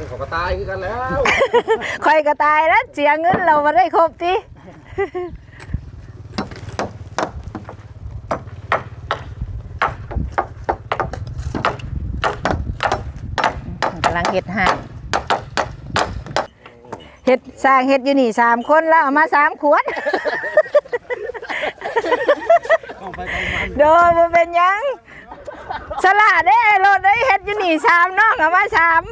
นี่เขาก็ตายคือกันแล้วคอยก็ตายแล้วเสียเงินเรามาได้ครบทีกำลังเห็ดห่านเห็ดสร้างเห็ดอยู่นี่สามคนแล้วเอามาสามขวดต้องไปต้องมันโดยบ่เป็นหยัง สละได้รถได้เฮ็ดอยู่นี่สามน้องเอามาสาม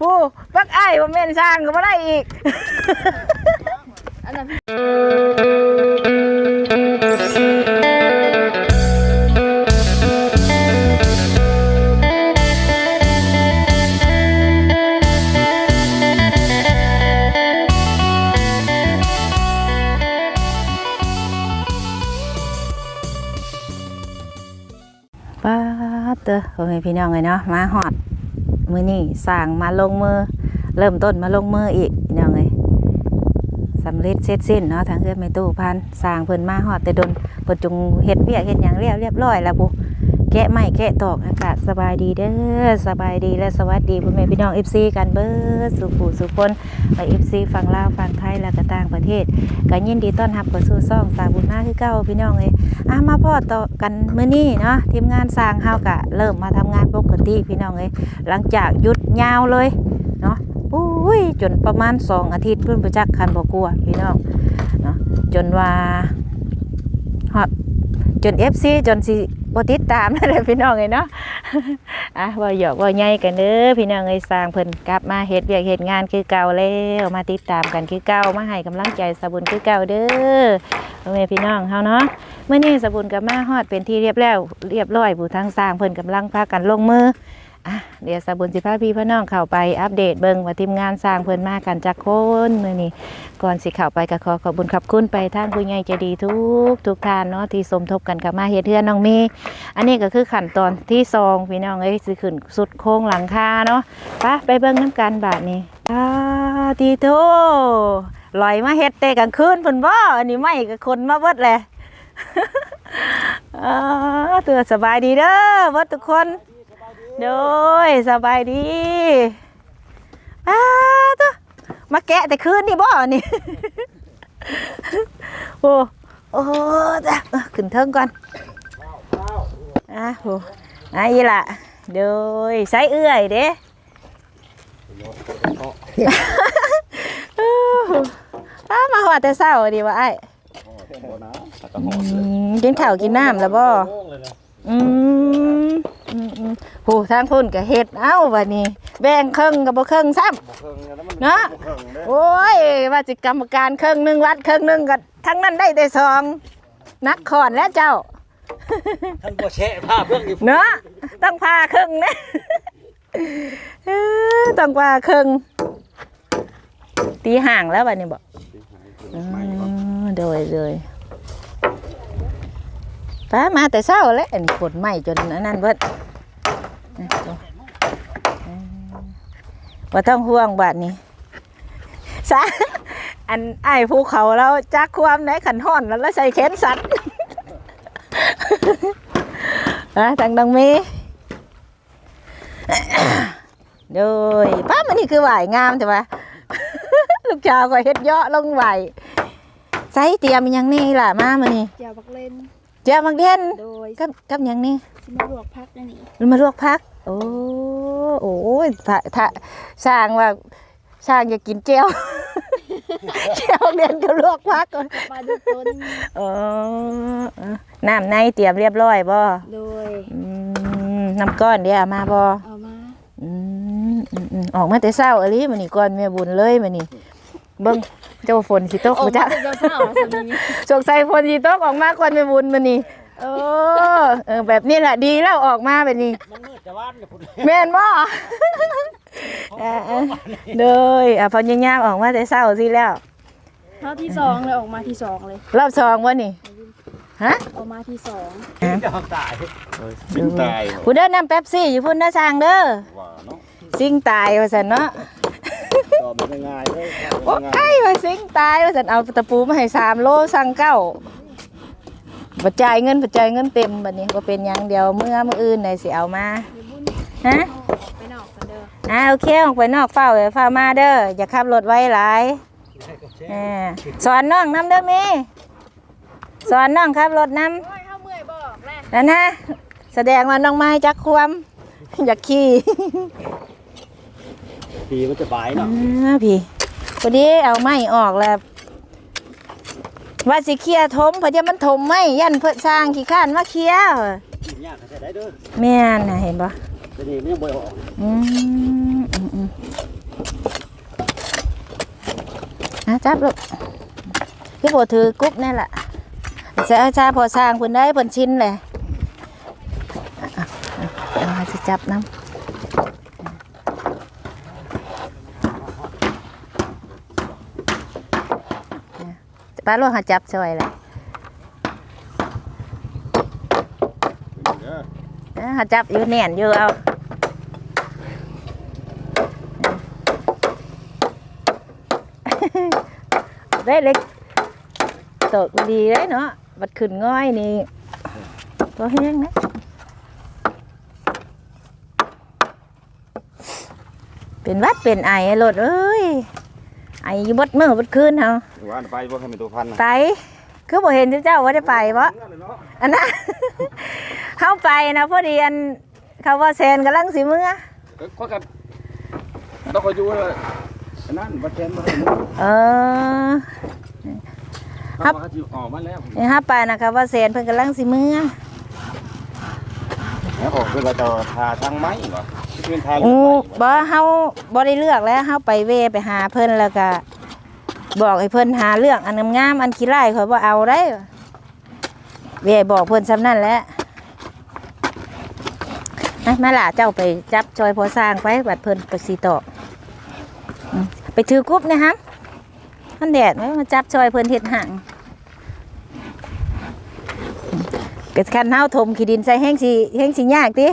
ผู้ปักไอ้ายบ่แม่นสร้างก็บ่ได้อีกอันนั้นป้าดเตอพ่อแม่พี่น้องเลยเนาะมาฮอด มือนี้สร้างมาลงมือ เริ่มต้นมาลงมืออีกพี่น้องเอ้ยสำเร็จเสร็จสิ้นเนาะทางเพื่อนไม่ตู้พันสร้างเพิ่นมาหอดแต่ดนเพิ่นจงเฮ็ดเวียกเฮ็ดหยังเรียบเรียบร้อยแล้วบุ แกะไม้แกะตอกอากาศสบายดีเด้อสบายดีและสวัสดีพ่อแม่พี่น้อง FC กันเบิดสุผูสุคนไป FC ฝั่งลาวฝั่งไทยและก็ต่างประเทศก็ยินดีต้อนรับเข้าสู่ซ่องสาบุญมาคือเก่าพี่น้องเอ้ยอะมาพ่อต่อกันมื้อนี้เนาะทีมงานสร้างเฮากะเริ่มมาทำงานปกติพี่น้องเอ้ยหลังจากหยุดยาวเลยเนาะปุ้ยจนประมาณสองอาทิตย์เพิ่อนประจักคันบ่กลัวพี่น้องเนาะจนว่าฮอดจน FC จนสิ บ่ติดตามเลยพี่น้องเลยเนาะอะว่าหยอกว่าใหญ่กันเด้อพี่น้องเอ้ยสร้างเพิ่นกลับมาเฮ็ดเวียกเฮ็ดงานคือเก่าแล้วมาติดตามกันคือเก่ามาให้กำลังใจสบุญคือเก่าเด้อพ่อแม่พี่น้องเฮาเนาะเมื่อนี้สบุญกับมาฮอดเป็นที่เรียบแล้วเรียบร้อยผู้ทางสร้างเพิ่นกำลังพากันลงมือ อะเดี๋ยวสบุญสิพาพี่พ่อน้องเข้าไปอัปเดตเบิงว่าทีมงานสร้างเพิ่นมากันจักคนมื้อนี้ก่อนสิเข้าไปก็ขอขอบคุญขอบคุณไปทางผู้ใหญ่ใจดีทุกทุกท่านเนาะที่สมทบกันกับมาเฮ็ดเฮือนน้องเมย์อันนี้ก็คือขั้นตอนที่สองพี่น้องเอ้ยสิขึ้นสุดโค้งหลังคาเนาะไปไปเบิ่งน้ำกันบาดนี้อ่าตีโตลอยมาเฮ็ดแต่กลางคืนเพิ่นบ่อันนี้ไม่ก็คนมาเบิดแหละอ่าตัวสบายดีเด้อเบิดทุกคน โดยสบายดีอ้าตัวมาแกะแต่คืนนี่บ่ นี่ โอ้โอ้จ้ะเออขึ้นเทิงก่อนอะโหอะอีละโดยใช้เอื้อยเด้อ้ามาหอดแต่เศร้าดีวะไอ้ายอืมกินข้าวกินน้ำแล้วบ่อืม อืมอืมโหทางพุ่นก็เฮ็ดเอ้าบัดนี้ แบ่งครึ่งกับบ่ครึ่งซ้ำเนาะโอ้ยว่าสิกรรมการครึ่งหนึงวัดครึ่งหนึงก็ทั้งนั้นได้แต่สองนักขอนแล้วเจ้า ท่านบ่แชะภาพเรื่องนี้เนาะต้องพาครึ่งนะเอ้อต้องพาครึ่งตีห่างแล้วบัดนี้บ่อืมโดยโดย ป้ามาแต่เช้าแล้วอันนี้ขนไหมจนนนั้นเบิดอะว่าต้องห่วงบาดนี้ซะอันไอ้ภูเขาแล้วจักความไหนขันห้อนแล้วแล้วใส่แขนสัตว์อะทางดังเมโดยป้ามันนี่คือไหวงามใช่ปะลูกชาวก็เฮ็ดเยอะลงไหวใส่เตรียมยังนี่ล่ะมามานี่เจียวบักเล่น เจ้ามักเด่นโดยกับกับหยังนี่สิมาลวกพักนั่นนี่มันมาลวกพัก โอ้โอ้ยถ้าถ้าสร้างว่าสร้างอยากกินเจียวเจียวเด่นก็ลวกพักก่อนมาดูต้นอ๋อน้ำในเตรียมเรียบร้อยบ่โดยอืมน้ำก้อนเดี๋ยวเอามาบ่ เอามาอืมอืมอืมออกมาแต่เช้าอะลิมื้อนี้ก่อนแม่บุญเลยมื้อนี้เบิ่ง เจ้าฝนสิตกออกบ่มาจ๊ะเป็นเจ้าสาวสามีสงสัยฝนสิตกออกมาก่อนแม่บุญมื้อนี้เออเออแบบนี้แหละดีแล้วออกมาแบบนี้มันมืดจะว่านเนี่ยพุ่นแม่นบ่เออเออเด้ออะพอยามๆออกมาแต่เช้าสิแล้วเท่าที่สองเลยออกมาที่สองเลย รอบสองบ่นี่ฮะออกมาที่สองจะตายสิงตายผู้เด้อน้ำเป๊ปซี่อยู่พุ่นนะสร้างเด้อว่าเนาะสิงตายว่าซั่นเนาะ ตอบไม่ง่ายเลยโอ้ยว่าสิงตายว่าสันเอาตะปูมาให้สามโลสั่งเก้าบัจ่ายเงินบัจ่ายเงินเต็มบัดนี้ก็เป็นอย่างเดียวเมื่อมื่ออื่นไหนสิเอามาเดี๋ยวบุญฮะไปนอกกันเด้ออ่าโอเคออกไปนอกเฝ้าเลยเฝ้ามาเด้ออย่าขับรถไว้หลายเออสอนน้องน้ำเด้อแมีสอนน้องขับรถน้โอ้ยเข้าเมื่อยบอกแหละำนั่นนะแสดงว่าน้องไม้จักความอยากขี่ ปีมันจะบายอ่าเนาะพี่พอดีเอาไม้ออกแล้ว ว่าสิเคลียร์ทมเพอจะมันถมไม่ยันเพื่อสร้างขี้ข้านมาเคลียร์กินยากก็ใช้ได้เด้อแม่นน่ะเห็นปะแต่นี่มันยังบ่ออกอืมอืมอืมอะจับลูกพี่โบถือกรุ๊ปนี่แหละจะอาชาพอสร้างเพิ่นได้เพิ่นชินเลยอะอะอะเอาสิจับน้ำ ป้าลูกหาจับช่วยเลยเด้อเอ้าหาจับอยู่แน่นอยู่เอาได้เล็กตกดีได้เนาะบัดขึ้นง่อยนี่ตัวแห้งนะเป็นวัดเป็นไอรถเอ้ย ออยู่บดมือบดคืนเฮาว่าไปบ่ให้มันตัวพันนะไป คือบ่เห็นเจ้าว่าได้ไปบ่อันนั้นเฮาไปนะพอดีอันเขาว่าแซนกำลังสิมื้อก็กันต้องคอยอยู่เลยอันนั้นบ่แทนบ่ได้เออครับเขาสิออกมาแล้วนี่ฮะไปนะคะว่าแซนเพิ่นกำลังสิมื้อแล้วออกคือเราจะทาทางไม้บ่ที่ เป็นทาอู้บ่เฮาบ่ได้เลือกแล้วเฮาไปเวไปหาเพิ่นแล้วก็บอกให้เพิ่นหาเรื่องอันงามๆอันขี้ร้ายข่อยบ่เอาได้ เวบอกเพิ่นซำนั้นแหละนะมาล่ะเจ้าไปจับจอยพอสร้างไปบัดเพิ่นไปสิตอกอืมไปถือกรุ๊ปนะฮะมันแดดไหมมาจับจอยเพิ่นเฮ็ดห่างเกิดคันเฮาถมขี้ดินใส่แห้งสิแห้งสิยากติ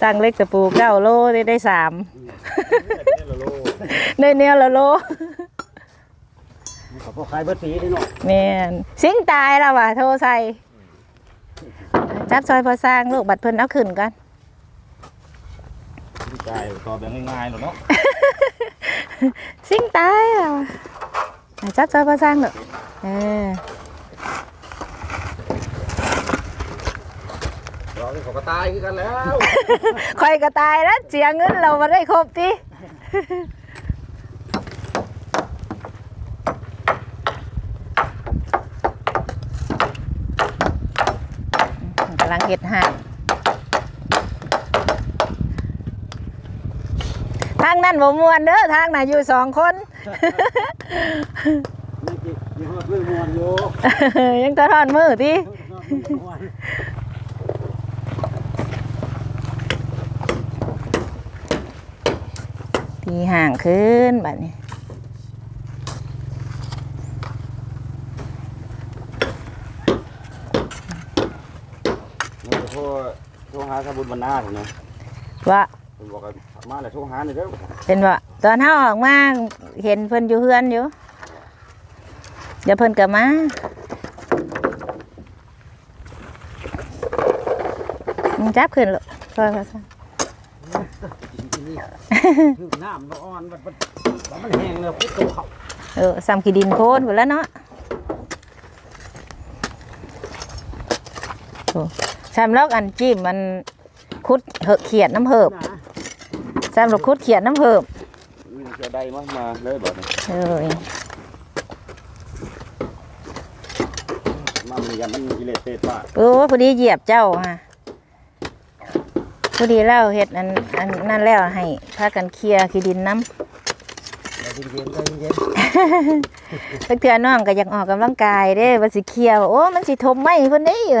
สั่งเล็กตะปูเก้าโลได้ได้สามได้เนียวละโลเขาพวกขายเบิดปีนี่เนาะแม่นสิงตายแล้วว่ะโทรใส่จับซอยพอสร้างลูกบัตรเพิ่นเอาขึ้นกันจ่ายตอบแบบง่ายๆเนาะสิงตายแล้วว่ะอะจับซอยพอสร้างลูกเออ เราที่เขาก็ตายคือกันแล้วคอยก็ตายแล้วเสียเงินเรามาได้ครบทีกำลังเห็ดห่างทางนั้นบ่มวนเด้อทางน่ะอยู่สองคน นี่จิมีฮอดเรื่องมวนอยู่ ยังตะทอนมือที่ม่วน ทีห่างขึ้นแบบนี้นี่โทรโทรหาสบุญบรรณาผมนะว่าผมบอกว่ามาแล้วโทรหาหน่อยเด้อเป็นว่าตอนเฮาออกมาเห็นเพิ่นอยู่เฮือนอยู่เดี๋ยวเพิ่นก็มาอืมจับขึ้นลูกค่อยๆคือ น้ำมันอ่อนมันมันมันแห้งแล้วพุทโตเขาเออซ้ำขี้ดินโพนหมดแล้วเนาะโอ้ซ้ำลอกอันจิ้มมันคุดเหอะเขียดน้ำเหิบนะซ้ำลอกคุดเขียดน้ำเหิบมีเสียใดมามาเลยบอกนี่เออมามันยังมันกิเลสเตะป่าโอ้พอดีเหยียบเจ้าฮะ พอดีเล่าเห็ดอันอันนั่นแล้วให้พากันเคลียร์ขี้ดินน้ำใจเย็นใจเย็นเพื่อน้องก็อยากออกกำลังกายเด้ว่าสิเคลียร์ว่าโอ้มันสิทมไหมเพิ่นได้อยู่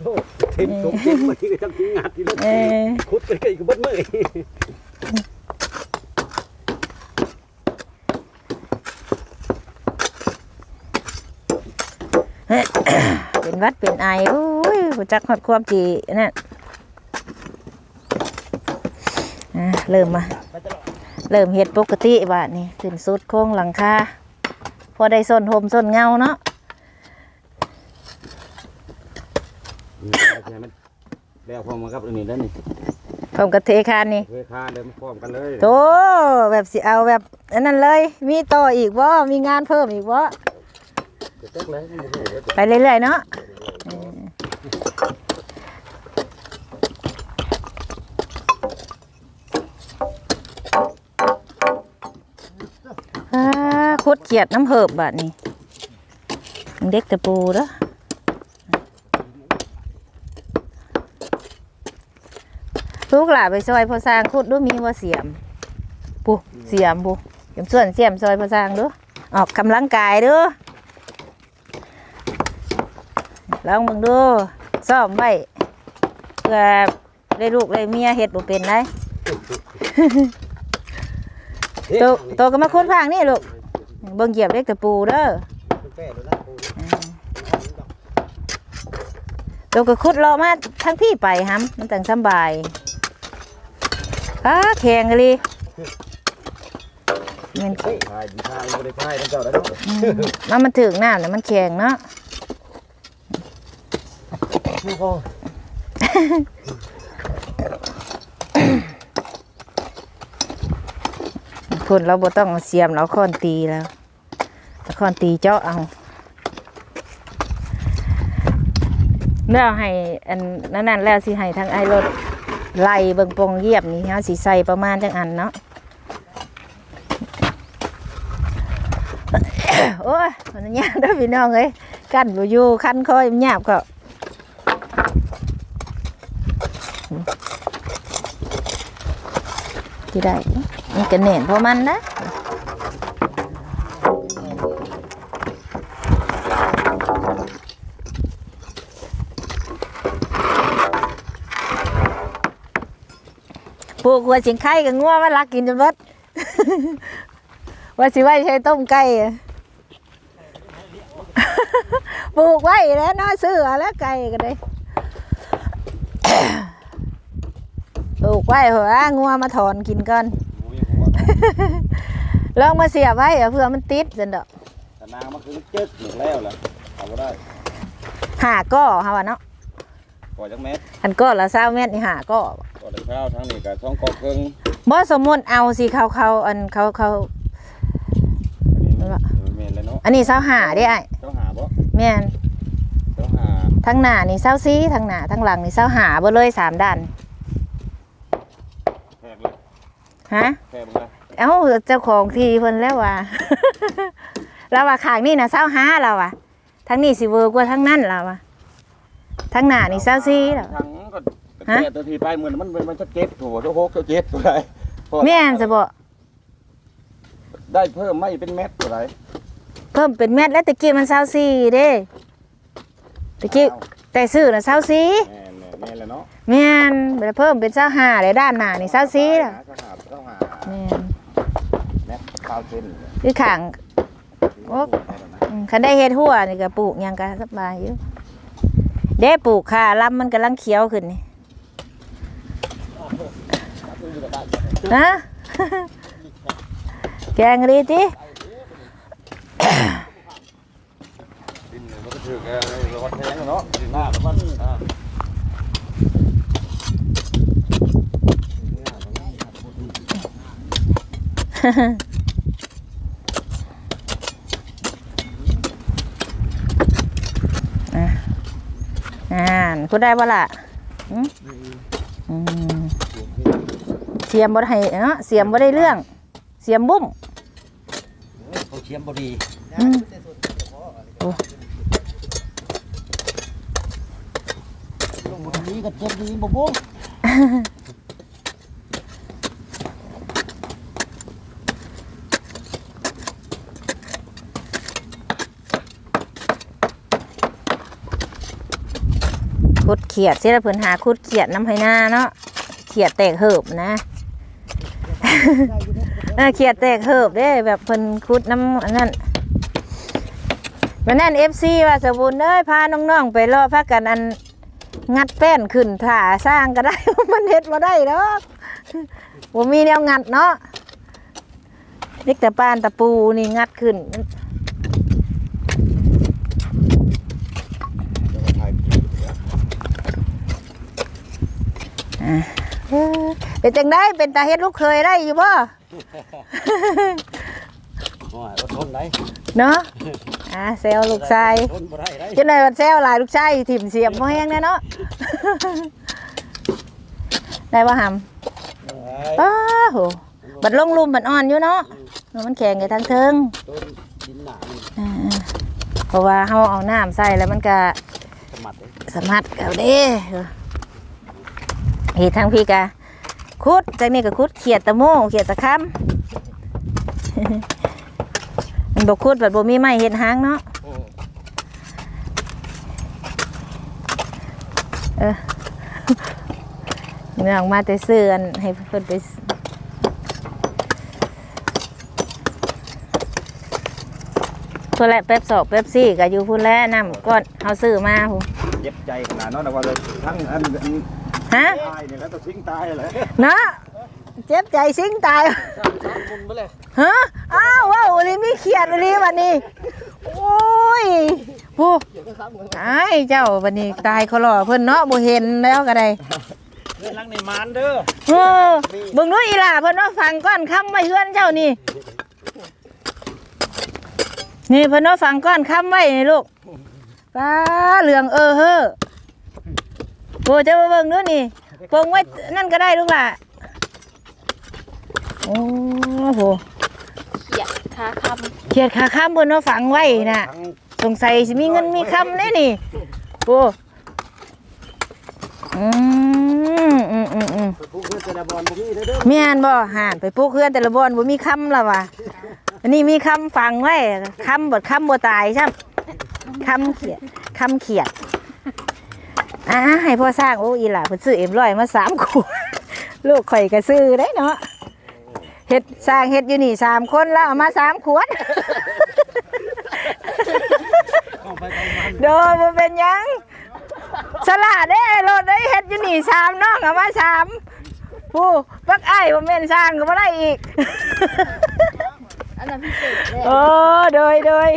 โอ้เต็มสมเต็มมาที่ก็จังทิ้งงัดที่รถเออคุดไปไกลกับเบิดมือเป็นหวัดเป็นไอโอ้ยบ่จักฮอดความจีนั่นอะ เริ่มมา เริ่มเฮ็ดปกติบาดนี้ขึ้นสุดโค้งหลังคาพอได้ส้นโฮมส้นเงาเนาะให้มันแล้วพร้อมกันครับอันนี้แล้วนี่ผมกับเทคานนี่เพื่อคาเดิมพร้อมกันเลยโตแบบสิเอาแบบอันนั้นเลย มีต่ออีกบ่มีงานเพิ่มอีกบ่จะเต็กเลยมันบ่ฮู้เด้อไปเรื่อยๆเนาะ ดเกียดน้ำเหิบบาดนี้เด็กตะปูเด้อลูกหลานไปซอยพอสร้างคุดดูมีว่าเสียมปูเสียมปูเสียมส่วนเสียมซอยพอสร้างเดูออกกำลังกายเด้อลองมึงดูซ่อมไว้เพื่อได้ลูกได้เมียเฮ็ดบ่เป็นได้โตโตก็มาคุดพางนี่ลูก เบิ่งเหยียบเล็กตะปูเด้อโตก็คุดรอมาทั้งพี่ไปฮัมมันจังสำบายอ้าแข็งเลยมันพายดีพายบ่ได้พายทั้งเจ้าแล้วเนาะมันมันถึงน้ำแล้วมันแข็งเนาะพุ่นเราบ่ต้องเอาเสียมเราค้อนตีแล้ว ต่ค้อนตีเจาะเอาแล้วให้อันนั้นนั่นแล้วสิให้ทางไอ้รถไล่เบิงปงเยียบนี่ฮาสิใสประมาณจังอันเนาะโอ้ยมันยากเด้อพี่น้องเอ้ยกั้นอยู่คันคอยมันยากก็ที่ได้มันก็แน่นเพราะมันนะ กหัวสิงไข่กับงัวมันรักกินจนเบิดว่าสิไว้ใช้ต้มไก่อะปลูกไว้แล้วเนาะซื้อเอาแล้วไก่ก็ได้ปลูกไว้เหรองัวมาถอนกินก่อนบ่มีหัวลองมาเสียบไว้อะเพื่อมันติดจันดอกแต่นางมันคือจึ๊กหมดแล้วล่ะเอาบ่ได้หาก้อเฮาว่าเนาะก่อจักเม็ดอันก้อละ20เมตรนี่หาก้อก่อได้ ข้าวทั้งนี้ก็ช่องกอกครึ่งบ่สมมุติเอาสิเขาเขาอันเขาเขา อันนี้มันแม่นแล้วเนาะอันนี้25เด้ไอ้เจ้าหาบ่แม่นเจ้าหาทั้งหน้านี่24ทั้งหน้าทั้งหลังนี่25เบ่เลยสามด้านแพงเลยฮะ แพงเลยเอ้าเจ้าของที่เพิ่นแล้วว่าเราว่าข้างนี่น่ะ25เราอะทั้งนี้สิเวิร์กว่าทั้งนั้นเราอะทั้งหน้านี่24แล้วทั้งก็ ฮะแก่ตัวทีไปเหมือนมันมันจะเจ็บถูกจะหกจะเจ็บตัวใดพอแม่นจะบ่ได้เพิ่มไม่เป็นเม็ดตัวใดเพิ่มเป็นเม็ดแล้วตะกี้มัน24เด้ตะกี้แต่ซื้อน่ะ24แม่นแม่นแม่นแล้วเนาะแม่นบ่ได้เพิ่มเป็น25เลยด้านหน้านี่24แล้วเจ้าหาเจ้าหาแม่นเม็ดข้าวเส้นคือข้าง โอ้อืมคันได้เฮ็ดหัวนี่ก็ปลูกหยังก็สบายอยู่เด้ปลูกค่ะลำมันกำลังเขียวขึ้นนี่ ฮะแกงดีติดินมันก็ถือแกรถแทงเนาะดินหน้าแล้วมันอ่าอ่านพูดได้บ่ล่ะอืม เสียมบ่ได้เนาะเสียมบ่ได้เรื่อง เสียมบุ้มเขาเชียมบดีอืมลงบนนี้ก็เจ็บดีบ่บุ้งคุดเขียดสิละเพิ่นหาคุดเขียดน้ำให้หน้าเนาะเขียดแตกเหิบนะ เออเขียดแตกเหิบเด้แบบเพิ่นคุดน้ำอันนั้นวันนั้น FC ว่าสบุญเอ้ยพาน้องๆไปรอพักกันอันงัดแป้นขึ้นถ่าสร้างก็ได้ มันเฮ็ดบ่ได้ดอกบ่มีแนวงัดเนาะเล็กแต่ปานตะปูนี่งัดขึ้นถ่ายอะ เอ้อเป็นจังได้เป็นตาเฮ็ดลูกเคยได้อยู่บ่ โอ้ยอดทนได้เนาะอะเซลลูกชายทนบ่ได้ได้จังได๋มันเซลหลายลูกชายถิ่มเสียบบ่แห้งแน่เนาะ ได้บ่หำเอ้ยอ้าโหบัดลงลุมบัดอ่อนอยู่เนาะ มันแข็งอยู่ทางเทิงต้นดินหนานี่อ่าเพราะว่าเฮาเอาน้ำใส่แล้วมันก็สมัดเลยสามารถเอาเด้เฮ็ดทางพี่กะ คุดจากนี้ก็คุดเขียดตะโมเขียดตะคำมันบ่คุดแบบบ่มีไม้เฮ็ดหางเนาะโอ้เมื่อออกมาแต่ซื้อนให้เพิ่นไปพุ่นแหละเป๊ปสอกเป๊ปซี่ก็อยู่พุ่นแล้วน้ำก้อนเฮาซื้อมาพุ่นเจ็บใจขนาดนั้นนะว่าเลยทั้งอัน ฮะตายเนี่ยแล้วต้องทิ้งตายเลยเนาะเจ็บใจสิงตายมุนไปเลยฮะอ้าวว้าวนี่มีเขียนอันนี้วันนี้ โอ้ยผู้ตายเจ้าวันนี้ตายเขาหล่อเพิ่นเนาะบ่เห็นแล้วก็ได้เรื่องลังในมานเด้อเออเบิ่งดูอีหล่าเพิ่นว่าฟังก้อนคำไว้เฮือนเจ้านี่ นี่เพิ่นว่าฟังก้อนคำไว้นี่ลูกป้าเหลืองเออเฮ้อ โอ้เจ้าเบิ่งดูนี่ปงไว้นั่นก็ได้ลูกหล่ะโอ้โหเขียดคาคำเขียดขาข้ามบนว่าฝังไว้น่ะ สงสัยมีเงินมีคำแน่นี่โอ้อืมอืมอืมอืมเพื่อนจะบอลพวกนี้เด้อเด้อมีอันบ่ห่านไปปลูกเพื่อนแต่ละบอนบ่มีคำละวะอันนี้มีคำฝังไว้คำบดคำบ่ตายใช่ไหมคำเขียดคำเขียด อ่าให้พ่อสร้างโอ้อีหล่ะเพิ่นซื้อเอ็มร้อยมาสามขวดลูกข่อยก็ซื้อได้เนาะเฮ็ดสร้างเฮ็ดอยู่นี่สามคนแล้วเอามาสามขวดเข้าไปเข้ามันโดยบ่เป็นหยังสละเด้รถได้เฮ็ดอยู่นี่สามน้องเอามาสามผู้ปักอ้ายบ่แม่นสร้างก็บ่ได้อีกำอันนั้นพิเศษเลย โอ้โดยโดย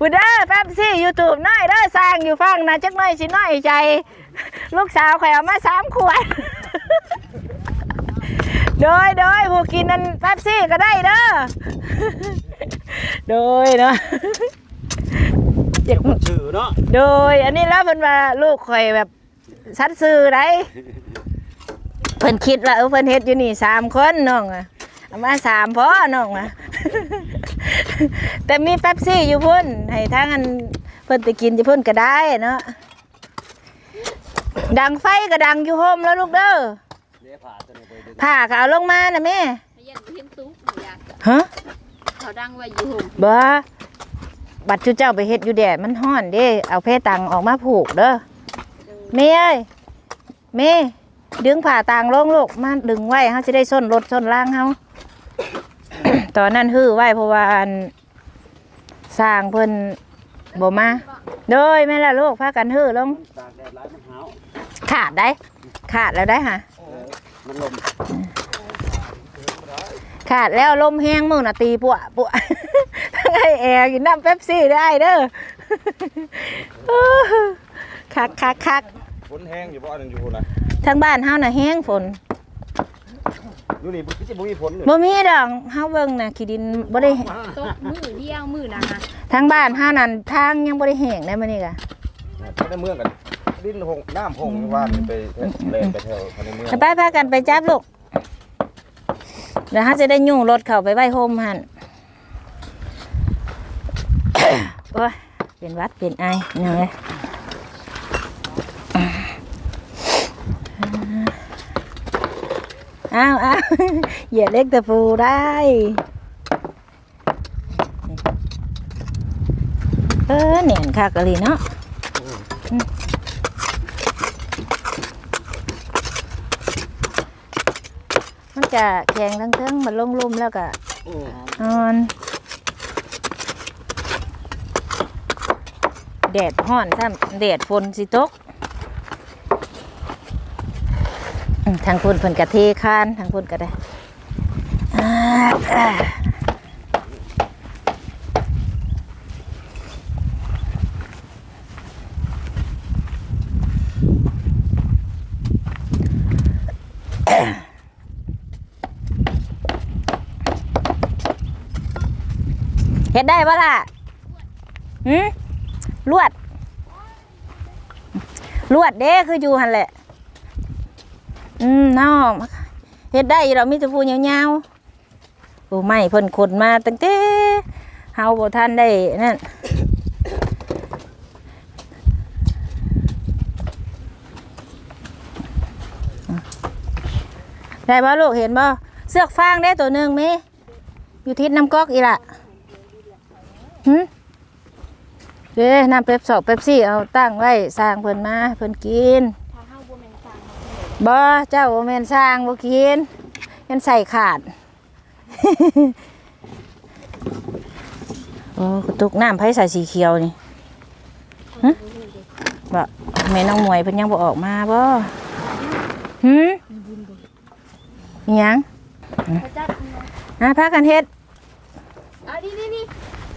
บุดเด้อแป๊บซี่ยูทูบน้อยเด้อสร้างอยู่ฟังนะจักหน้อยสิน้อยใจ ลูกสาวข่อยเอามาสามขวด โดยโดยผู้กินนั่นแป๊บซี่ก็ได้เด้อ โดยเนาะเดี๋ยวคนชื่อเนาะ โดย อันนี้แล้วเพิ่นว่าลูกข่อยแบบชัดซื่อได้เพิ่นคิดว่าเออเพิ่นเฮ็ดอยู่นี่สามคนน้องอะเอามาสามพอน้องอะ แต่มีเป๊ปซี่อยู่พุ่นให้ทางอันเพิ่นไปกินอยู่พุ่นก็ได้เนาะดังไฟก็ดังอยู่โฮมแล้วลูกเด้อเดี๋ยวผ่าตัวนี้ไปดึงผ้าก็เอาลงมานะแม่พยันเพียนตุ๊กหนูอยากฮะเขาดังไว้อยู่ห่มบ่บัดจุเจ้าไปเฮ็ดอยู่แดดมันฮ้อนเด้ เอาเพตังออกมาผูกเด้อเมย์เอ้ยเมย์ดึงผ่าต่างลงลูกมาดึงไว้เขาจะได้ส้นรถส้นล่างเขา ตอนนั้นฮื้อไว้เพราะว่าอันสร้างเพิ่นบ่มาโดยแม่ละลูกพากันฮื้อลงตากแดดร้ายมันหาวขาดได้ ขาดแล้วได้ค่ะเออมันลมขาดแล้วลมแห้งมือน่ะตีปัวปัวทั้งไอแอร์กินน้ำเป๊ปซี่ได้เด้อคักคักคักฝนแห้งอยู่บ่อันนึงอยู่นะทั้งบ้านเฮาน่ะแห้งฝน อยู่นี่บ่คิดจะบ่มีฝนเลยบ่มีดอกเฮาเบิ่งน่ะขี้ดินบ่ได้ตกมือเดียวมือนะฮะทางบ้านเฮานั่นทางยังบ่ได้แห้งได้มื้อนี้ก็ไปในเมืองกันดินหงน้ำหงว่านไปเล่นไปเที่ยวในเมืองไปพากันไปจับลูกเดี๋ยวเฮาจะได้ยุ่งรถเข้าไปไว้โฮมหั่นโอ้ยเป็นหวัดเป็นไอนี่ไง อ้าวอ้าวเหยียดเล็กตะปูได้เออเหนียนคักกะลีเนาะอืมมันจะแข็งทั้งเทิงมันลงลุ่มแล้วก็อืมนอนแดดห้อนซ้ำแดดฝนสิตก ทางพุ่นเพิ่นกะเทคานทางพุ่นก็ได้เห็นได้ปะล่ะหืมลวด ลวดเด้คืออยู่หันแหละ อืมน้องเฮ็ดได้เรามีแตะพูยาวๆโอ้ไม่เพิ่นขนมาตั้งแต่เฮาบ่ทันได้นั่นได้บ่ลูกเห็นบ่เสือกฟางได้ตัวหนึงแม่อยู่ทิศน้ำก๊อกอีละหึเด้น้ำเป๊ปสอกเป๊ปซี่เอาตั้งไว้สร้างเพิ่นมาเพิ่นกิน ถ้าเฮาบ่แม่นสั่ง บ่เจ้าบ่แม่นสร้างบ่กินยันใส่ขาด โอ้กระตุกน้ำไผใส่สีเขียวนี่ฮะบ่แม่น้องมวยเพิ่นยังบ่ออกมาบ่หืมอิหยังพระเจ้าอะพากันเฮ็ดเอานี่นี่นี่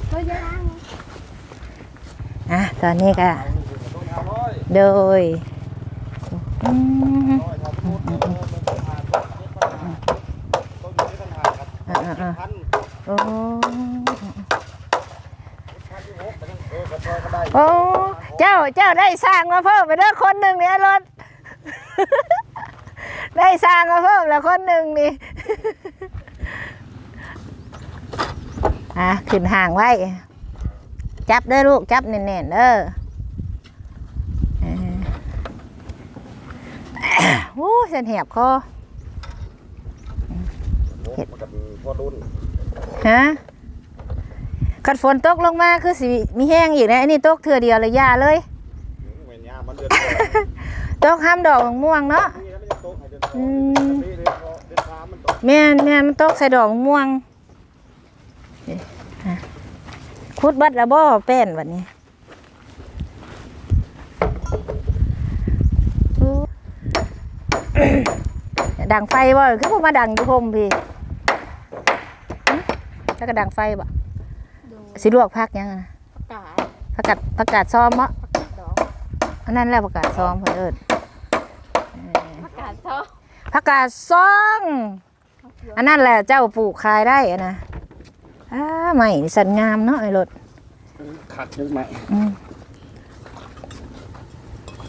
เขาจะล้างอะตอนนี้ก็ต้องเอาร้อยโดย อืมอยครับพูดเออเออมันปัญหาอะอะพันโอ้พันที่หกไปนั่นเออกระชอยก็ได้โอ้เจ้าเจ้าได้สร้างมาเพิ่มไปเด้อคนหนึ่งเนี่ยรถ ได้สร้างมาเพิ่มแล้วคนหนึ่งนี่อะขึ้นห่างไว้ จับเด้อลูกจับแน่นๆเด้ออ โอ้ยฉันแหบคอโอ้มันก็พอรุ่นฮะขัดฝนตกลงมาคือสิมีแห้งอีกนะอันนี้ตกเถื่อเดียวเลยยาเลยเหมือนยามันเดือดตกห้ามดอกม่วงเนาะนี่แล้วไม่ได้โต๊ะให้เดือดอืมนี่เดือดเดือดฟ้ามันตกแม่นแม่นมันตกใส่ดอกม่วงเอ๊ะฮะคุดบัดละบ่แป้นบัดนี้ ดังไฟบ่คือพวกมาดังอยู่พรมพี่หึแล้วก็ดังไฟบ่ดูสิลวกพักยังอะนะประกาศผักกาดผักกาดซ้อมมะดอกอันนั้นแหละผักกาดซ้อมเพิ่นเอิ้นประกาศซะผักกาดซ้องอันนั้นแหละเจ้าปลูกขายได้อะนะอ้าใหม่สันงามเนาะไอ้รถขัดยังไงอืม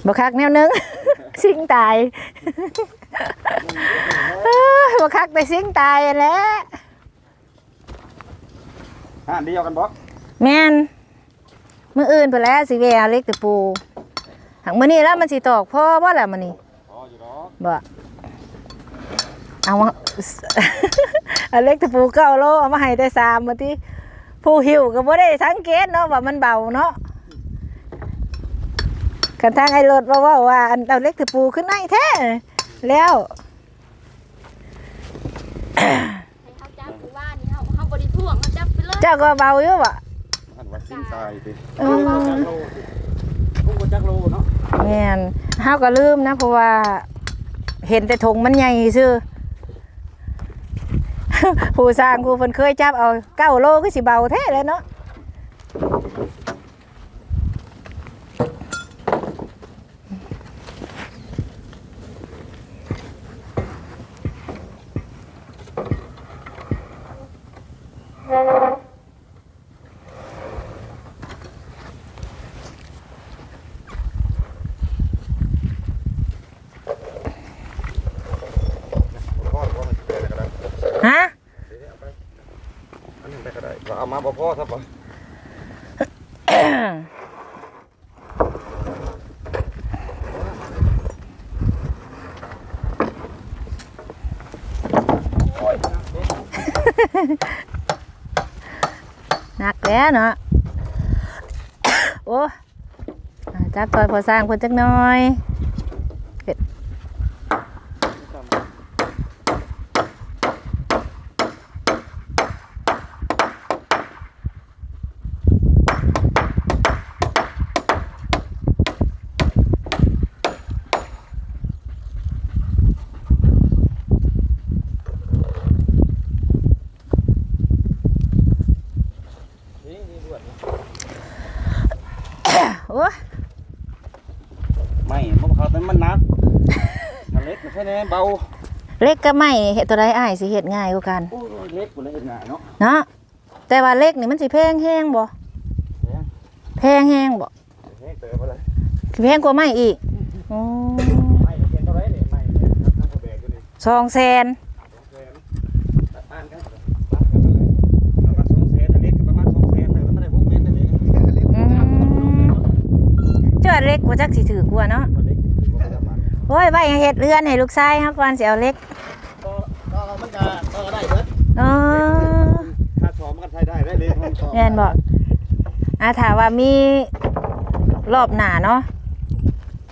บ่คักแนวหนึง สิงตาย เอ้อบ่คักแต่สิงตายแหล้ว อ่าเดียวกันบ่แม่นมื้ออื่นเพิ่นแล้วสิแวเอาเล็กตะปูหักมื้อนี้แล้วมันสิตอกพ่อบ่ล่ะมื้อนี้อ๋ออยู่ดอกบ่เอามา เอาเล็กตะปูเก้าโลเอามาให้แต่สามมาที่ผู้หิวก็บ่ได้สังเกตเนาะว่ามันเบาเนาะกันทางไอ้รถว่าว่าว่าอันเอาเล็กตะปูขึ้นในแท้ แล้วให้เขาจับหรือว่านี่เฮาเฮาบ่ได้ท่วงเฮาจับไปเลยเจ้าก็เบาอยู่บ่อันว่าสิ้นตายดิเออจักโลกุ้งก็จักโลเนาะแม่นเฮาก็ลืมนะเพราะว่า เห็นแต่ถุงมันใหญ่ซื่อผู้สร้างผู้เพิ่นเคยจับเอาเก้าโลคือสิเบาแท้เลยเนาะ พ่อพ่อมันสิไปได้ก็ได้ ฮะ เดี๋ยวเอาไปอันนั้นไปก็ได้ว่าเอามาบ่พ่อครับบ่ หนักแล้เนาะโอ้จับต่อยพอสร้างคนจักน้อยเป็ดโอ้ ไม่เพราะเขาเป็นมันหนักมันเล็กไม่ใช่แน่ เบาเล็กก็ไม่เห็ดตัวใดอ้ายสิเห็ดง่ายกว่ากันโอ้ยเล็กกว่าเล็กง่ายเนาะเนาะแต่ว่าเล็กนี่มันสิแพงแห้งบ่แพงแห้งบ่นี่เติมมาเลยสิแพงกว่าไม้อีกอ๋อไม่เห็นเท่าไรนี่ไม่เนี่ยนั่งกระแบกอยู่นี่สองแสนแสนอ่านกันประมาณสองแสนอันนี้ก็ประมาณสองแสนแต่มันไม่ได้พกเมตรนั่นเองอืมเจ้าเล็กบ่จักสิถือกว่าเนาะ อ้ยไว้ให้เฮ็ดเรือนให้ลูกชายเฮาก่อนสิเอาเล็กก็ก็มันจะก็ได้เบิดเออค่าซ้อมกันใช้ได้ได้เลยมันซ้อมแม่นบ่อ่าถ้าว่ามีรอบหน้าเนาะ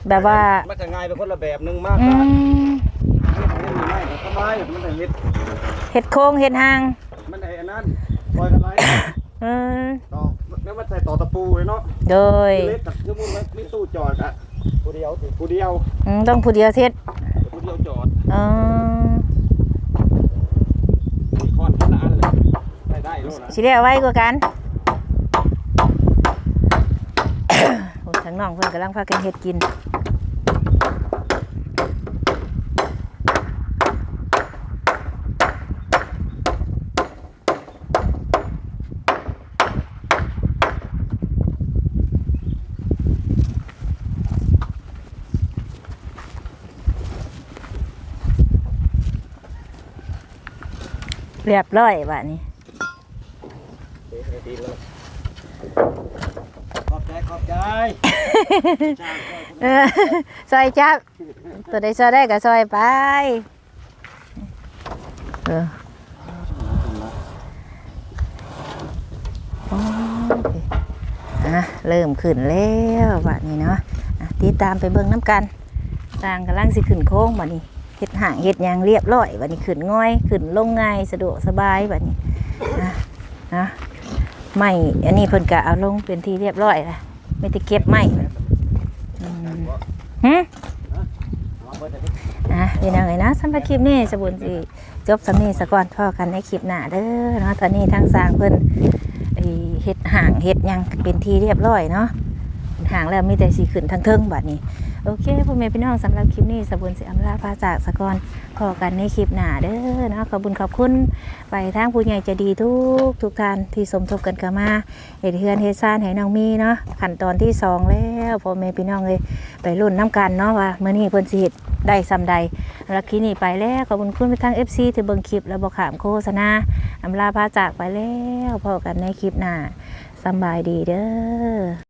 แบบว่ามันจะง่ายเป็นคนละแบบหนึงมากอืกว่ามไม่มีไม้สบายมันได้เฮ็ดเฮ็ดโครงเฮ็ดหาง มันได้อันนั้นปล่อยกันไรเออต่อแล้วมันใส่ต่อตะปูเลยเนาะโดยเล็กกับเครื่องมือมันมีตู้จอดอะ ผู้เดียวสิผู้เดียวอืมต้องผู้เดียวเฮ็ดผู้เดียวจอดเออมีคอนคนละอันเลยได้ได้โลนะสิได้เอาไว้กว่ากัน โอ้ทางน้องเพิ่นกำลังพากันเฮ็ดกิน เรียบร้อยบัดนี้ขอบใจขอบใจเออซอยจับ ตัวใดซอยได้ก็ซอยไปเออโอเคอะเริ่มขึ้นแล้วบัดนี้เนาะอะติดตามไปเบิ่งน้ำกันสร้างกำลังสิขึ้นโค้งบัดนี้ เฮ็ดห่างเฮ็ดยางเรียบร้อยบัดนี้ขึ้นง่อยขึ้นลงง่ายสะดวกสบายบัดนี้อะนะไม่อันนี้เพิ่นก็เอาลงเป็นที่เรียบร้อยละไม่ได้เก็บไม้อืมหึอะพี่น้องเอ้ยนะสำหรับคลิปนี้สบุญสิจบสำนีสะก่อนพ่อกันในคลิปหน้าเด้อเนาะตอนนี้ทางสร้างเพิ่นไอ้เฮ็ดห่างเฮ็ดยังเป็นที่เรียบร้อยเนาะห่างแล้วมีแต่สีขึ้นทางเทิงบัดนี้ โอเคพ่อแม่พี่น้องสำหรับคลิปนี้สบุญสิอำลาพาจากสกอนพอกันในคลิปหน้าเด้อเนาะขอบุญขอบคุณไปทางผู้ใหญ่จะดีทุกทุกท่านที่สมทบกันเข้ามาเฮ็ดเฮือนเฮ็ดซ่านให้น้องมีเนาะขั้นตอนที่สองแล้วพ่อแม่พี่น้องเลยไปรุ่นน้ำกันเนาะว่ามื้อนี้เพิ่นสิเฮ็ดได้ซำใดแล้วคลิปนี้ไปแล้วขอบคุณคุณไปทาง FC ที่เบิ่งคลิปแล้วบอกขามโฆษณาอำลาพาจากไปแล้วพอกันในคลิปหน้าสบายดีเด้อ